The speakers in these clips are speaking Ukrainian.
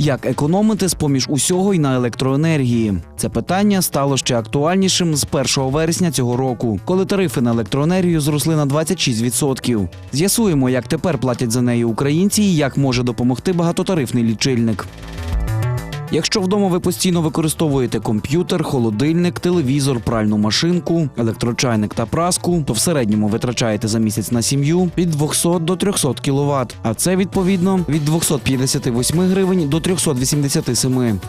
Як економити з поміж усього й на електроенергії? Це питання стало ще актуальнішим з 1 вересня цього року, коли тарифи на електроенергію зросли на 26%. З'ясуємо, як тепер платять за неї українці і як може допомогти багатотарифний лічильник. Якщо вдома ви постійно використовуєте комп'ютер, холодильник, телевізор, пральну машинку, електрочайник та праску, то в середньому витрачаєте за місяць на сім'ю від 200 до 300 кВт, а це відповідно від 258 гривень до 387.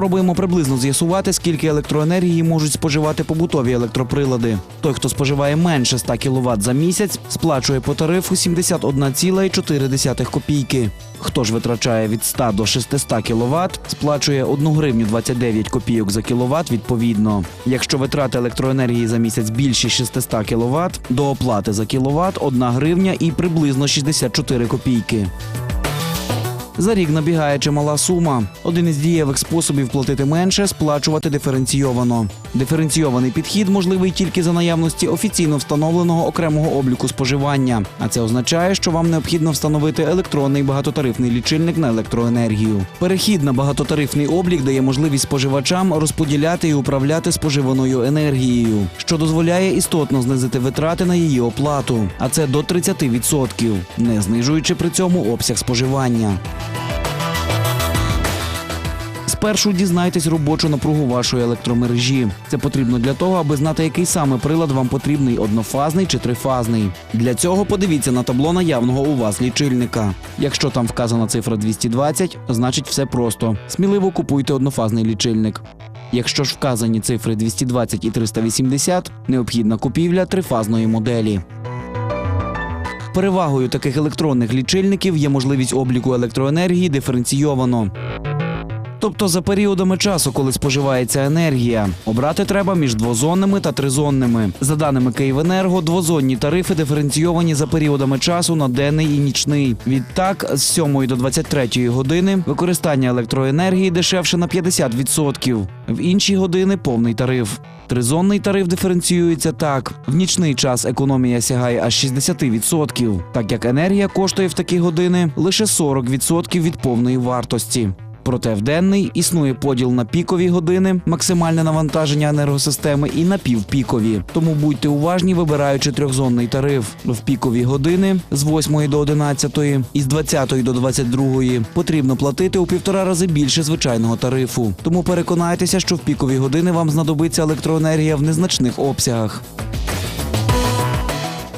Спробуємо приблизно з'ясувати, скільки електроенергії можуть споживати побутові електроприлади. Той, хто споживає менше 100 кВт за місяць, сплачує по тарифу 71,4 копійки. Хто ж витрачає від 100 до 600 кВт, сплачує 1 гривню 29 копійок за кіловат відповідно. Якщо витрати електроенергії за місяць більші 600 кВт, до оплати за кіловат 1 гривня і приблизно 64 копійки. За рік набігає чимала сума. Один із дієвих способів платити менше сплачувати диференційовано. Диференційований підхід можливий тільки за наявності офіційно встановленого окремого обліку споживання. А це означає, що вам необхідно встановити електронний багатотарифний лічильник на електроенергію. Перехід на багатотарифний облік дає можливість споживачам розподіляти і управляти споживаною енергією, що дозволяє істотно знизити витрати на її оплату, а це до 30%, не знижуючи при цьому обсяг споживання. Спершу дізнайтесь робочу напругу вашої електромережі. Це потрібно для того, аби знати, який саме прилад вам потрібний однофазний чи трифазний. Для цього подивіться на табло наявного у вас лічильника. Якщо там вказана цифра 220, значить все просто. Сміливо купуйте однофазний лічильник. Якщо ж вказані цифри 220 і 380, необхідна купівля трифазної моделі. Перевагою таких електронних лічильників є можливість обліку електроенергії диференційовано. Тобто за періодами часу, коли споживається енергія, обрати треба між двозонними та тризонними. За даними Київенерго, двозонні тарифи диференційовані за періодами часу на денний і нічний. Відтак, з 7 до 23 години використання електроенергії дешевше на 50%. В інші години повний тариф. Тризонний тариф диференціюється так: в нічний час економія сягає аж 60%, так як енергія коштує в такі години лише 40% від повної вартості. Проте в денний існує поділ на пікові години, максимальне навантаження енергосистеми і на півпікові. Тому будьте уважні, вибираючи трьохзонний тариф. В пікові години з 8 до 11 і з 20 до 22 потрібно платити у півтора рази більше звичайного тарифу. Тому переконайтеся, що в пікові години вам знадобиться електроенергія в незначних обсягах.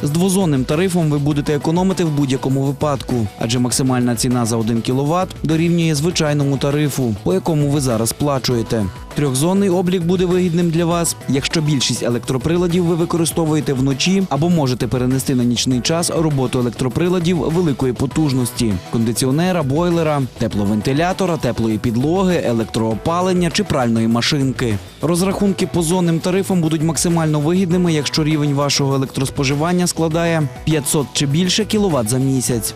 З двозонним тарифом ви будете економити в будь-якому випадку, адже максимальна ціна за 1 кВт дорівнює звичайному тарифу, по якому ви зараз сплачуєте. Трьохзонний облік буде вигідним для вас, якщо більшість електроприладів ви використовуєте вночі або можете перенести на нічний час роботу електроприладів великої потужності: кондиціонера, бойлера, тепловентилятора, теплої підлоги, електроопалення чи пральної машинки. Розрахунки по зонним тарифам будуть максимально вигідними, якщо рівень вашого електроспоживання складає 500 чи більше кіловат за місяць.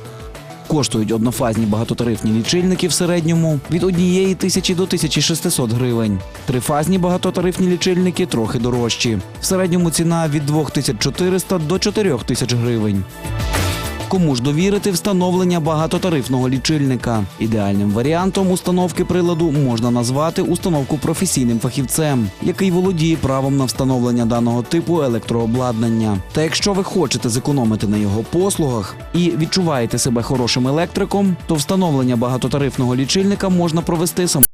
Коштують однофазні багатотарифні лічильники в середньому від 1 тисячі до 1600 гривень. Трифазні багатотарифні лічильники трохи дорожчі. В середньому ціна від 2400 до 4000 гривень. Кому ж довірити встановлення багатотарифного лічильника? Ідеальним варіантом установки приладу можна назвати установку професійним фахівцем, який володіє правом на встановлення даного типу електрообладнання. Та якщо ви хочете зекономити на його послугах і відчуваєте себе хорошим електриком, то встановлення багатотарифного лічильника можна провести самостійно.